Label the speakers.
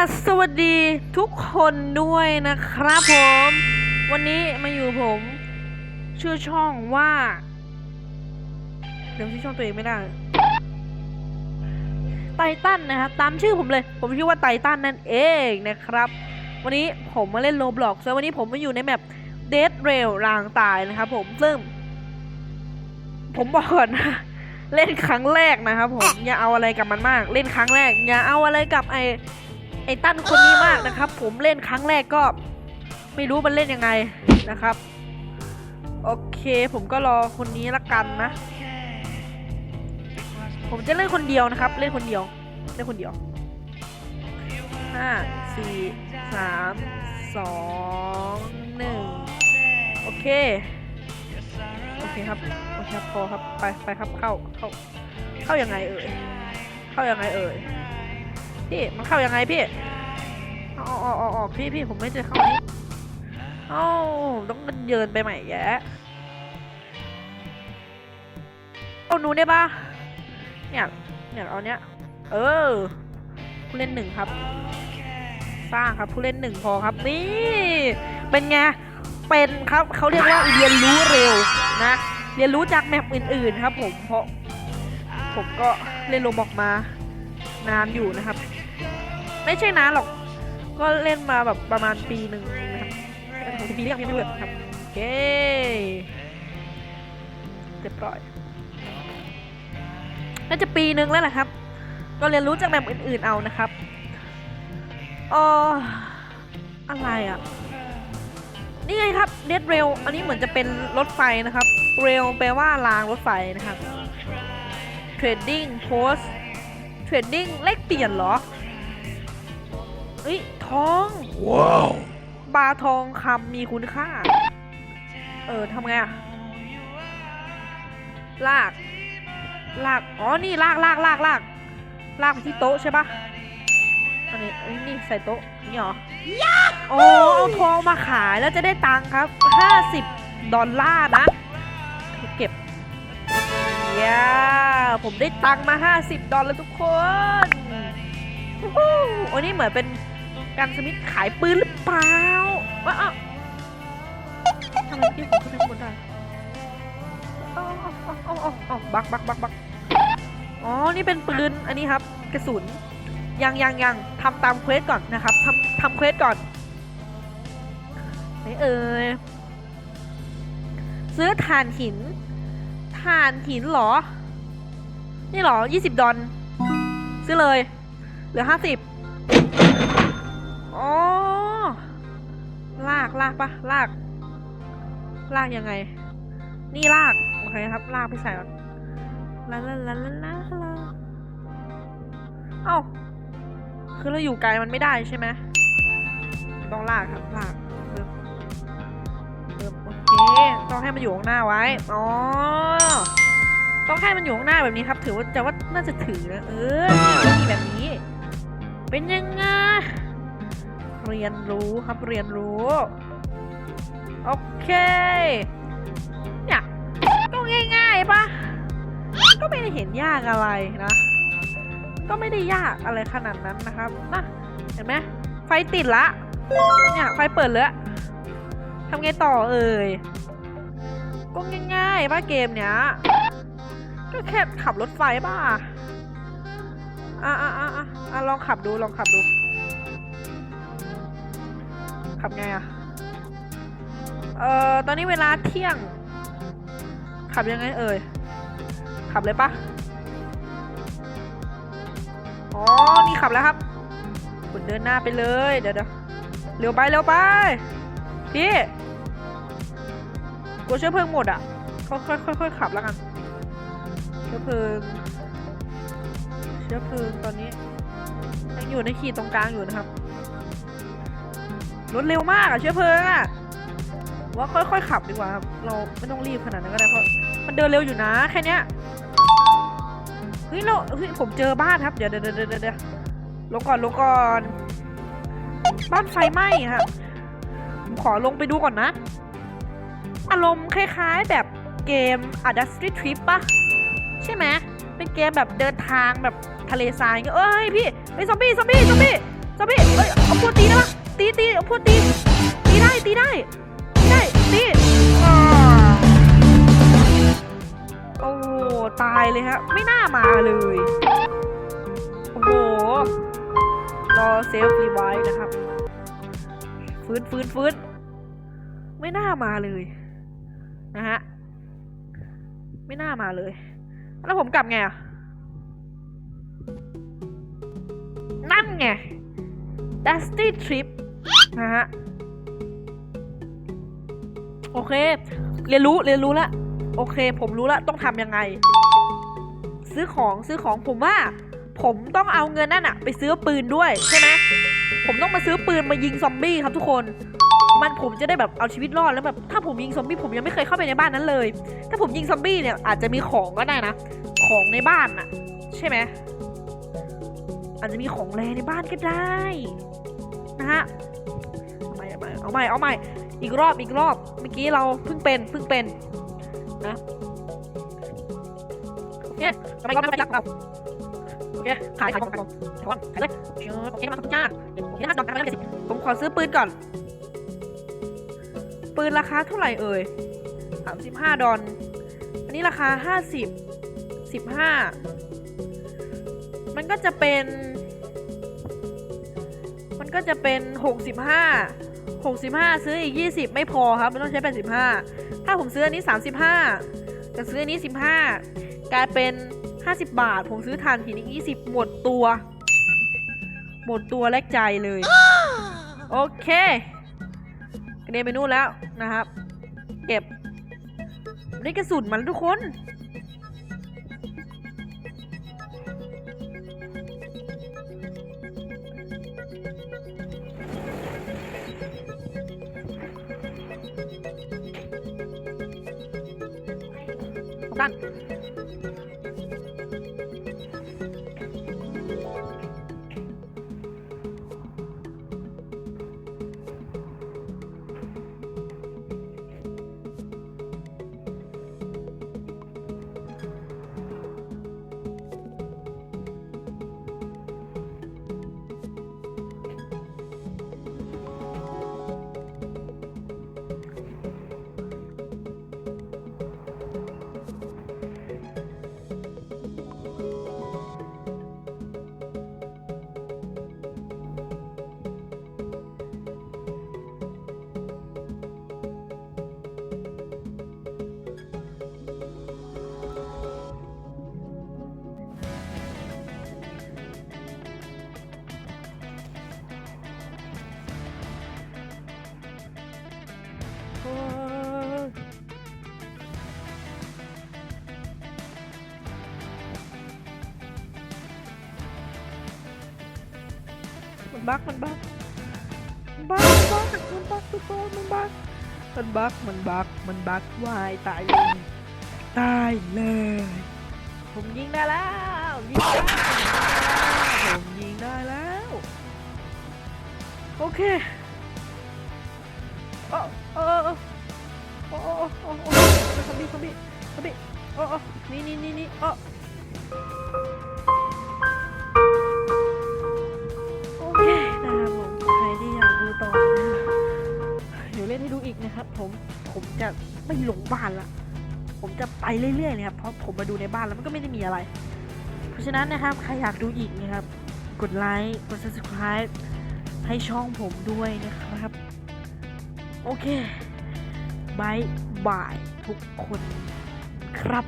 Speaker 1: ล่ะสวัสดีทุกคนด้วยนะครับผม วันนี้มาอยู่ผม ชื่อช่องว่าเดี๋ยวชื่อช่องตัวเองไม่ได้ไททันนะครับตามชื่อผมเลย ผมชื่อว่าไททันนั่นเองนะครับ วันนี้ผมมาเล่นโลบล็อกแล้ววันนี้ผมมาอยู่ในแมปเด d เรลรางตายนะครับผมซึ่ง ผมบอกก่อนนะเล่นครั้งแรกนะครับผมอย่าเอาอะไรกับมันมาก เล่นครั้งแรกอย่าเอาอะไรกับไอ ไอตั้นคนนี้มากนะครับ ผมเล่นครั้งแรกก็ไม่รู้มันเล่นยังไงนะครับ โอเคผมก็รอคนนี้ละกันนะ ผมจะเล่นคนเดียวนะครับ เล่นคนเดียวเล่นคนเดียวห้าสี่สามสองหนึ่งโอเคโอเคครับโอเคครับพอครับไปไปครับเข้าเข้าเข้ายังไงเอ่ยเข้ายังไงเอ่ย พี่มันเข้ายังไงพี่อออ๋ออ๋ออ๋อพี่พี่ผมไม่เจอเข้านี้เอ้าต้องเดินไปใหม่แยะเอาหนูได้ปะเนี่ยเนี่ยเอาเนี้ยเออผู้เล่นหนึ่งครับสร้างครับผู้เล่นหนึ่งพอครับนี่เป็นไงเป็นครับเขาเรียกว่าเรียนรู้เร็วนะ เรียนรู้จากแมปอื่นๆครับผมเพราะผมก็เล่นโรบอกมานานอยู่นะครับ ไม่ใช่นานหรอก ก็เล่นมาแบบประมาณปีหนึ่งนะครับเอ้ยปีเรียกยังไม่เลือกครับโอเคเรียบร้อยน่าจะปีหนึ่งแล้วแหละครับ ก็เรียนรู้จากแบบอื่นๆเอานะครับเอออะไรอะ นี่ไงครับเดดเรลอันนี้เหมือนจะเป็นรถไฟนะครับ เรลแปลว่ารางรถไฟนะครับ Trading Post Trading เลขเปลี่ยนเหรอ เอ้ยทอง
Speaker 2: ว้าว
Speaker 1: บาทองคำมีคุณค่า เออทำไงอะลาก ลาก อ๋อ นี่ลากลากลากลากลากไปที่โต๊ะใช่ปะอันนี้อันนี้นี่ใส่โต๊ะ นี่เหรอโอ้เอาทองมาขายแล้วจะได้ตังค์ครับ 50 ดอลลาร์นะ เก็บเย้ผมได้ตังค์มา 50 ดอลลาร์ทุกคนวู้ฮู้อันนี้เหมือนเป็น การสมิธขายปืนหรือเปล่าว้าวทำไมพี่ผมขึ้นไปข้างบนได้ออาเออาเอบักบักบักบักอ๋อ นี่เป็นปืน อันนี้ครับ กระสุน ยังยังยังทำตามเควสก่อนนะครับทำทำเควสก่อนไหนเอ่ยซื้อถ่านหิน ถ่านหินหรอ นี่หรอ20ดอลซื้อเลย เหลือ50ากลากปะลาก ลากยังไง นี่ลากโอเคครับ ลากไปใส่ก่อนลาลาลาลาลาลาเอ้าคือเราอยู่ไกลมันไม่ได้ใช่ไหมต้องลากครับลากเริ่มเริ่มโอเคต้องให้มันอยู่ข้างหน้าไว้อ๋อต้องให้มันอยู่ข้างหน้าแบบนี้ครับ ถือว่าจะว่าน่าจะถือนะเออแบบนี้ เป็นยังไง เรียนรู้ครับเรียนรู้ โอเค เนี่ยก็ง่ายๆปะก็ไม่ได้เห็นยากอะไรนะ ก็ไม่ได้ยากอะไรขนาดนั้นนะครับนะเห็นไหมไฟติดละ เนี่ยไฟเปิดแล้วทำไงต่อเอ่ย ก็ง่ายๆป่ะเกมเนี้ย ก็แค่ขับรถไฟป่ะ อะอะอะอะอะลองขับดูลองขับดู ขับไงอะเอ่อ ตอนนี้เวลาเที่ยง ขับยังไงเอ่ย ขับเลยปะอ๋อ นี่ขับแล้วครับ คุณเดินหน้าไปเลย เดี๋ยวเดี๋ยวเร็วไปเร็วไป พี่กลัวเชื้อเพลิงหมดอะ ค่อยค่อยค่อยค่อยขับแล้วกัน เชื้อเพลิง เชื้อเพลิงตอนนี้ยังอยู่ในขีดตรงกลางอยู่นะครับ รถเร็วมากอะเชื้อเพลิงอะว่าค่อยๆขับดีกว่าครับเราไม่ต้องรีบขนาดนั้นก็ได้เพราะมันเดินเร็วอยู่นะแค่เนี้ยเฮ้ยเราเฮ้ยผมเจอบ้านครับ เดี๋ยวเดี๋ยวเดี๋ยวเดี๋ยวเดี๋ยวลงก่อนลงก่อน บ้านไฟไหม้ครับผมขอลงไปดูก่อนนะ อารมณ์คล้ายๆแบบเกม a d a s t r y Trip ปะใช่ไหมเป็นเกมแบบเดินทางแบบทะเลทรายเงยเอ้ยพี่ไอ้ยซอมบี้ซอมบี้ซอมบี้ซอมบี้เอ้ยเอาพวกตีได้ปะ ตีตีพวกตี ตีได้ ตีได้ ตีได้ ตีอ่าโอ้ตายเลยฮะ ไม่น่ามาเลย โอ้โห รอเซฟรีไวท์นะครับ ฟื้นฟื้นฟื้นไม่น่ามาเลย นะฮะ ไม่น่ามาเลย แล้วผมกลับไงอะนั่นไง Dusty Trip นะฮะ โอเค เรียนรู้ เรียนรู้ละ โอเค ผมรู้ละ ต้องทำยังไง ซื้อของ ซื้อของ ผมว่า ผมต้องเอาเงินนั่นอะไปซื้อปืนด้วยใช่ไหมผมต้องมาซื้อปืนมายิงซอมบี้ครับทุกคน มันผมจะได้แบบเอาชีวิตรอดแล้วแบบถ้าผมยิงซอมบี้ผมยังไม่เคยเข้าไปในบ้านนั้นเลย ถ้าผมยิงซอมบี้เนี่ยอาจจะมีของก็ได้นะ ของในบ้านน่ะใช่ไหมอาจจะมีของแรในบ้านก็ได้ นะฮะเอาใหม่เอาใหม่เอาใหม่เอาใหม่อีกรอบอีกรอบเมื่อกี้เราเพิ่งเป็นเพิ่งเป็นนะเนี่ยทำไมก็ไม่รักเราโอเคขายขายของขายของขายของขายเลยโอเคมาขอบคุณจ้าโอเคนะดอกกันไปแล้วเจ็ดสิบผมขอซื้อปืนก่อน ปืนราคาเท่าไหร่เอ่ยสามสิบห้าดอลอันนี้ราคาห้าสิบสิบห้ามันก็จะเป็น ก็จะเป็นหกสิบห้าหกสิบห้าซื้ออีกยี่สิบไม่พอครับ มันต้องใช้แปดสิบห้าถ้าผมซื้ออันนี้สามสิบห้าแต่ซื้ออันนี้สิบห้ากลายเป็นห้าสิบบาท ผมซื้อทานทีนี้ยี่สิบหมดตัว หมดตัวแลกใจเลย โอเคกระเด็นไปนู่นแล้วนะครับ เก็บได้กระสุนมันทุกคน ข มันบักมันบักมันบักมันบักมันบักทุกคนมันบักมันบักมันบักมันบักวายตายเลยตายเลย ผมยิงได้แล้วยิงได้แล้วผมยิงได้แล้วโอเคเออเออเออโอ้โอ้โอ้โอ้ซอมบี้ซอมบี้ซอมบี้โอ้โอ้นี่นี่นี่นี่เออโอ นะครับ ผมผมจะไม่หลงบ้านละผมจะไปเรื่อยๆเลยครับเพราะผมมาดูในบ้านแล้วมันก็ไม่ได้มีอะไร เพราะฉะนั้นนะครับใครอยากดูอีกนะครับ กดไลค์กด subscribe ให้ช่องผมด้วยนะครับ โอเคบายบายทุกคนครับ